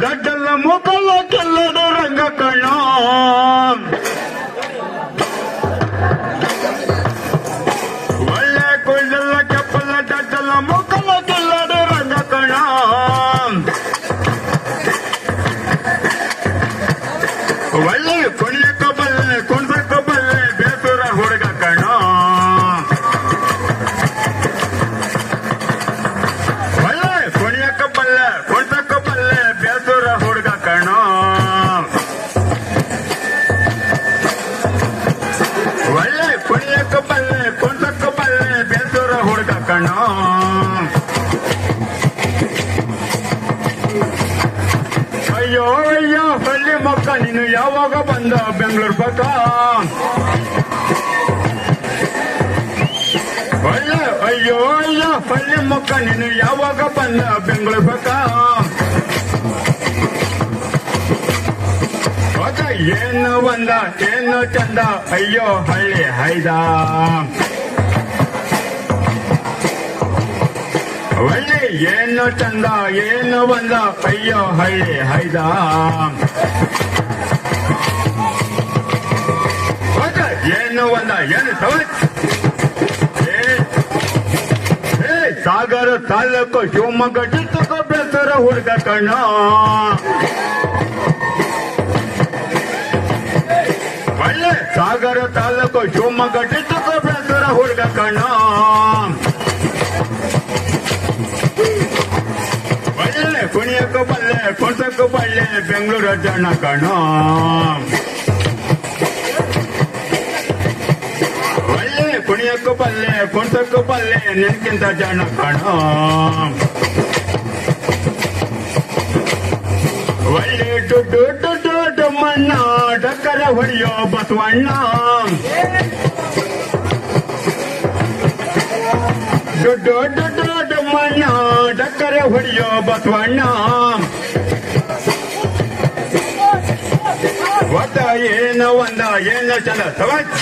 గడ్డల ముఖల కల్లడు రంగ కణం వల్ల కొళ్ళ కప్పల గడ్డల ముఖల కల్లడు రంగ కణం వల్ల కొళ్ళ ಒಳ್ಳೆ ಕುಣಿಯಕ್ಕ ಬಲ್ಲೆ ಕುಣ್ಸಕ್ಕ ಬಲ್ಲೆ ಬೇಸೂರ ಹುಡುಗ ಕಣ್ಣ. ಅಯ್ಯೋ ಅಯ್ಯೋ ಹಳ್ಳಿ ಮಕ್ಕ, ನೀನು ಯಾವಾಗ ಬಂದ ಬೆಂಗಳೂರು ಪಕ್ಕ? ಒಳ್ಳೆ, ಅಯ್ಯೋ ಅಯ್ಯೋ ಹಳ್ಳಿ ಮಕ್ಕ, ನೀನು ಯಾವಾಗ ಬಂದ ಬೆಂಗಳೂರು ಪಕ್ಕ? ಏನು ಬಂದ ಏನು ಚಂದ, ಅಯ್ಯೋ, ಹಳ್ಳಿ ಹೈದ ಒಳ್ಳೆ ಏನು ಚಂದ ಏನು ಬಂದ, ಅಯ್ಯೋ, ಹಳ್ಳಿ ಹೈದ ಏನು ಬಂದ ಏನು ಸವತ್ ಸಾಗರ ತಾಲೂಕು ಶಿವಮೊಗ್ಗ ಡಿಸ್ಟಿಕ್ ಬೇಸರ ಹುಡುಗ ಕಣ್ಣ. ಒಳ್ಳೆ ಸಾಗರ ತಾಲೂಕು ಶಿವಮೊಗ್ಗ ಡಿಸ್ಟಿಕ್ ಬೇಸರ ಹುಡುಗ ಕಣ್ಣ ಒಳ್ಳೆ ಕುಣಿಯಕ್ಕ ಬಲ್ಲೆ ಕುಣ್ಸಕ್ಕ ಬಲ್ಲೆ ಬೆಂಗಳೂರು ಜನ ಕಣ ಒಳ್ಳೆ ಕುಣಿಯಕ್ಕ ಬಲ್ಲೆ ಕುಣ್ಸಕ್ಕ ಬಲ್ಲೆ ನಿನ್ಕಿಂತ ಜನ ಕಣ ಒಳ್ಳೆ ದುಡ್ಡು ದುಡ್ಡು ಡಮ್ಮಣ್ಣ ಡಕ್ಕರ ಹೊಡೆಯೋ ಬಸವಣ್ಣ ದುಡ್ಡು ದುಡ್ಡು ಡಮ್ಮಣ್ಣ ಡಕ್ಕರ ಹೊಡೆಯೋ ಬಸವಣ್ಣ ಒಟ್ಟ ಏನು ಒಂದ ಏನು ಚಂದ ಸವಾಜ್